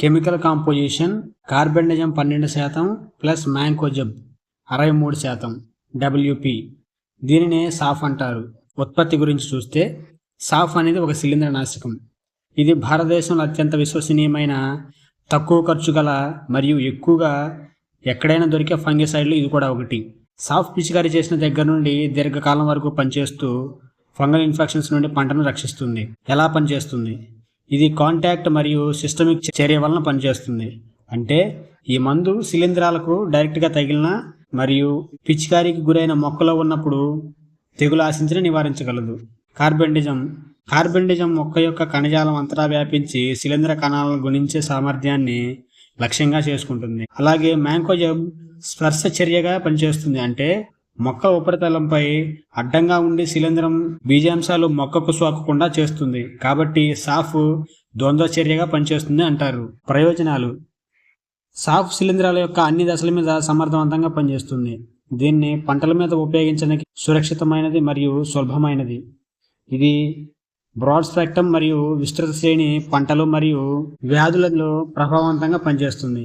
Chemical composition కార్బెండజం పన్నెండు శాతం plus mancozeb అరవై మూడు శాతం డబ్ల్యూపి దీనినే సాఫ్ అంటారు. ఉత్పత్తి గురించి చూస్తే సాఫ్ అనేది ఒక శిలీంద్ర నాశకం. ఇది భారతదేశంలో అత్యంత విశ్వసనీయమైన తక్కువ ఖర్చు గల మరియు ఎక్కువగా ఎక్కడైనా దొరికే ఫంగిసైడ్లు ఇది కూడా ఒకటి. సాఫ్ పిచికారీ చేసిన దగ్గర నుండి దీర్ఘకాలం వరకు పనిచేస్తూ ఫంగల్ ఇన్ఫెక్షన్స్ నుండి పంటను రక్షిస్తుంది. ఎలా పనిచేస్తుంది? ఇది కాంటాక్ట్ మరియు సిస్టమిక్ చర్య వలన పనిచేస్తుంది. అంటే ఈ మందు శిలీంధ్రాలకు డైరెక్ట్గా తగిలిన మరియు పిచికారికి గురైన మొక్కలో ఉన్నప్పుడు తెగులు ఆశించిన నివారించగలదు. కార్బెండిజం. కార్బెండిజం మొక్క యొక్క కణజాలం అంతటా వ్యాపించి శిలీంధ్ర కణాలను గుణించే సామర్థ్యాన్ని లక్ష్యంగా చేసుకుంటుంది. అలాగే మ్యాంకోజబ్ స్పర్శ చర్యగా పనిచేస్తుంది. అంటే మొక్క ఉపరితలంపై అడ్డంగా ఉండి శిలీంధ్రం బీజాంశాలు మొక్కకు సోకకుండా చేస్తుంది. కాబట్టి సాఫ్ ద్వంద్వ చర్యగా పనిచేస్తుంది అంటారు. ప్రయోజనాలు. సాఫ్ శిలీంధ్రాల యొక్క అన్ని దశల మీద సమర్థవంతంగా పనిచేస్తుంది. దీన్ని పంటల మీద ఉపయోగించడానికి సురక్షితమైనది మరియు సులభమైనది. ఇది బ్రాడ్ స్పెక్ట్రమ్ మరియు విస్తృత శ్రేణి పంటలు మరియు వ్యాధులలో ప్రభావవంతంగా పనిచేస్తుంది.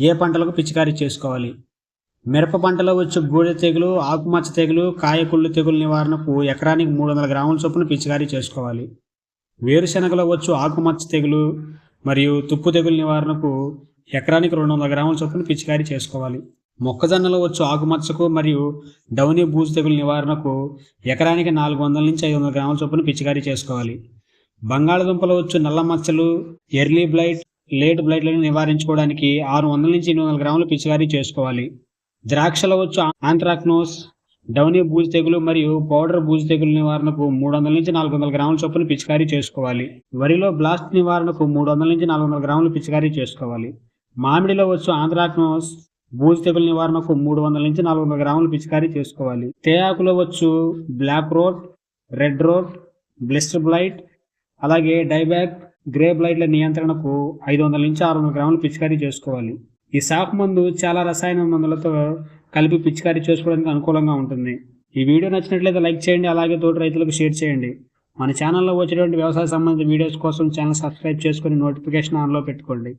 ఏ పంటలకు పిచికారీ చేసుకోవాలి? మిరప పంటలో వచ్చే బూడిద తెగులు ఆకుమచ్చ తెగులు కాయకుళ్ళు తెగులు నివారణకు ఎకరానికి మూడు వందల గ్రాముల చొప్పున పిచికారీ చేసుకోవాలి. వేరుశెనగలో వచ్చు ఆకుమచ్చ తెగులు మరియు తుప్పు తెగులు నివారణకు ఎకరానికి రెండు వందల గ్రాముల చొప్పున పిచికారీ చేసుకోవాలి. మొక్కజొన్నలో వచ్చు ఆకుమచ్చకు మరియు డౌనీ బూజు తెగులు నివారణకు ఎకరానికి నాలుగు వందల నుంచి ఐదు వందల గ్రాముల చొప్పున పిచికారీ చేసుకోవాలి. బంగాళదుంపలో వచ్చు నల్ల మచ్చలు ఎర్లీ బ్లైట్ లేట్ బ్లైట్లను నివారించుకోవడానికి ఆరు వందల నుంచి ఎనిమిది వందల గ్రాములు పిచికారీ చేసుకోవాలి. ద్రాక్షలో వచ్చు ఆంథ్రాక్నోస్ డౌనీ బూజు తెగులు మరియు పౌడర్ బూజు తెగులు నివారణకు మూడు వందల నుంచి నాలుగు వందల గ్రాముల చొప్పున పిచికారీ చేసుకోవాలి. వరిలో బ్లాస్ట్ నివారణకు మూడు వందల నుంచి నాలుగు వందల గ్రాములు పిచికారీ చేసుకోవాలి. మామిడిలో వచ్చు ఆంథ్రాక్నోస్ బూజు తెగులు నివారణకు మూడు వందల నుంచి నాలుగు వందల గ్రాములు పిచికారీ చేసుకోవాలి. తేయాకులో వచ్చు black rot red rot blister blight అలాగే డైబ్యాక్ గ్రే బ్లైట్ల నియంత్రణకు ఐదు వందల నుంచి ఆరు వందల గ్రాములు పిచికారీ చేసుకోవాలి. ఈ సాఫ్ మందు చాలా రసాయన మందులతో కలిపి పిచికారీ చేసుకోవడానికి అనుకూలంగా ఉంటుంది. ఈ వీడియో నచ్చినట్లయితే లైక్ చేయండి అలాగే తోటి రైతులకు షేర్ చేయండి. మన ఛానల్లో వచ్చేటువంటి వ్యవసాయ సంబంధిత వీడియోస్ కోసం ఛానల్ సబ్స్క్రైబ్ చేసుకొని నోటిఫికేషన్ ఆన్లో పెట్టుకోండి.